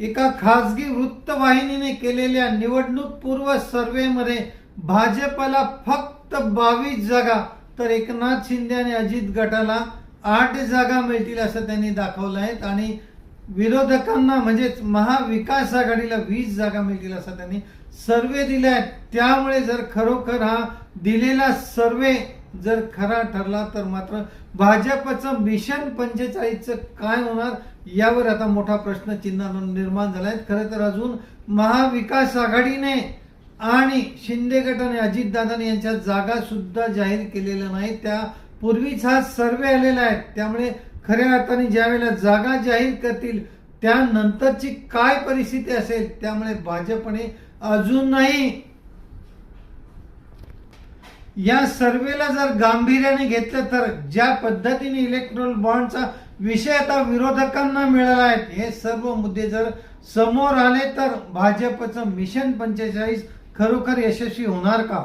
एका खासगी वृत्तवाहिनीने केलेल्या निवडणूक पूर्व सर्व्हेमध्ये भाजपला फक्त बावीस जागा तर एकनाथ शिंदे आणि अजित गटाला आठ जागा मिळतील असं त्यांनी दाखवलं आहे. आणि विरोधकांना म्हणजेच महाविकास आघाडीला वीस जागा मिळतील असं त्यांनी सर्वे दिले आहेत. त्यामुळे जर खरोखर हा दिलेला सर्वे जर खरा ठरला तर मात्र भाजपचं मिशन पंचेचाळीसचं काय होणार यावर आता मोठा प्रश्न चिन्ह निर्माण झाला आहे खरं तर अजून महाविकास आघाडीने आणि शिंदे गट आणि अजितदादांनी यांच्या जागा सुद्धा जाहीर केलेल्या नाही त्या पूर्वीच हा सर्वे आलेला आहे. त्यामुळे खऱ्या अर्थाने ज्यावेळेला जागा जाहीर करतील त्यानंतरची काय परिस्थिती असेल त्यामुळे भाजपने अजूनही या सर्वेला जर गांभीर्याने घेतलं तर ज्या पद्धतीने इलेक्ट्रॉल बॉन्डचा विषय आता विरोधकांना मिळाला आहे हे सर्व मुद्दे जर समोर आले तर भाजपचं मिशन पंचेचाळीस खरोखर यशस्वी होणार का?